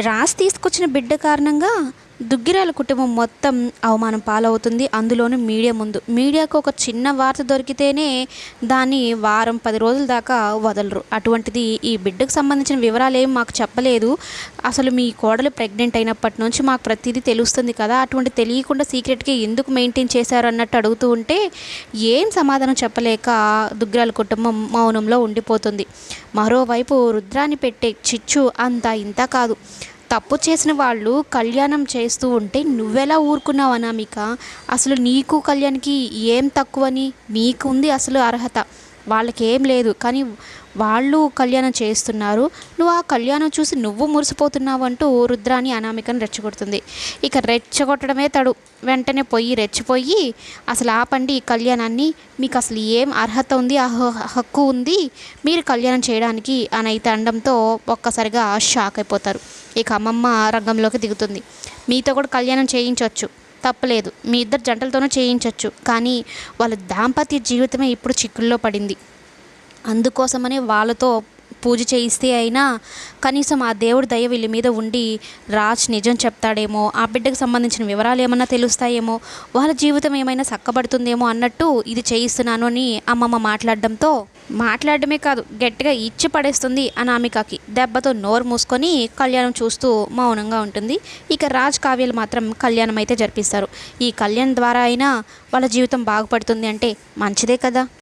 రాసి తీసుకొచ్చిన బిడ్డ కారణంగా దుగ్గిరాల కుటుంబం మొత్తం అవమానం పాలవుతుంది. అందులోనూ మీడియా ముందు. మీడియాకు ఒక చిన్న వార్త దొరికితేనే దాన్ని వారం పది రోజుల దాకా వదలరు. అటువంటిది ఈ బిడ్డకు సంబంధించిన వివరాలు ఏం మాకు చెప్పలేదు. అసలు మీ కోడలు ప్రెగ్నెంట్ అయినప్పటి నుంచి మాకు ప్రతిదీ తెలుస్తుంది కదా. అటువంటి తెలియకుండా సీక్రెట్గా ఎందుకు మెయింటైన్ చేశారు అన్నట్టు అడుగుతూ ఉంటే ఏం సమాధానం చెప్పలేక దుగ్గిరాల కుటుంబం మౌనంలో ఉండిపోతుంది. మరోవైపు రుద్రాన్ని పెట్టే చిచ్చు అంత ఇంత కాదు. తప్పు చేసిన వాళ్ళు కళ్యాణం చేస్తూ ఉంటే నువ్వెలా ఊరుకున్నావు అనామిక? అసలు నీకు కళ్యాణ్కి ఏం తక్కువని? నీకుంది అసలు అర్హత. వాళ్ళకేం లేదు. కానీ వాళ్ళు కళ్యాణం చేస్తున్నారు నువ్వు ఆ కళ్యాణం చూసి నువ్వు మురిసిపోతున్నావు అంటూ రుద్రాని అనామికను రెచ్చగొడుతుంది. ఇక రెచ్చగొట్టడమే తడు. వెంటనే పోయి రెచ్చిపోయి అసలు ఆపండి ఈ కళ్యాణాన్ని. మీకు అసలు ఏం అర్హత ఉంది? ఆ హ- హక్కు ఉంది? మీరు కళ్యాణం చేయడానికి అని అయితే అనడంతో ఒక్కసారిగా షాక్ అయిపోతారు. ఇక అమ్మమ్మ రంగంలోకి దిగుతుంది. మీతో కూడా కళ్యాణం చేయించవచ్చు తప్పలేదు. మీ ఇద్దరు జంటలతోనూ చేయించవచ్చు కానీ వాళ్ళ దాంపత్య జీవితమే ఇప్పుడు చిక్కుల్లో పడింది. అందుకోసమనే వాళ్ళతో పూజ చేయిస్తే అయినా కనీసం ఆ దేవుడి దయ వీళ్ళ మీద ఉండి రాజ్ నిజం చెప్తాడేమో ఆ బిడ్డకు సంబంధించిన వివరాలు ఏమన్నా తెలుస్తాయేమో వాళ్ళ జీవితం ఏమైనా చక్కబడుతుందేమో అన్నట్టు ఇది చేయిస్తున్నాను అని అమ్మమ్మ మాట్లాడడంతో మాట్లాడడమే కాదు గట్టిగా ఇచ్చి పడేస్తుంది అనామికకి. దెబ్బతో నోరు మూసుకొని కళ్యాణం చూస్తూ మౌనంగా ఉంటుంది. ఇక రాజ్ కావ్యాలు మాత్రం కళ్యాణం అయితే జరిపిస్తారు. ఈ కళ్యాణం ద్వారా అయినా వాళ్ళ జీవితం బాగుపడుతుంది అంటే మంచిదే కదా.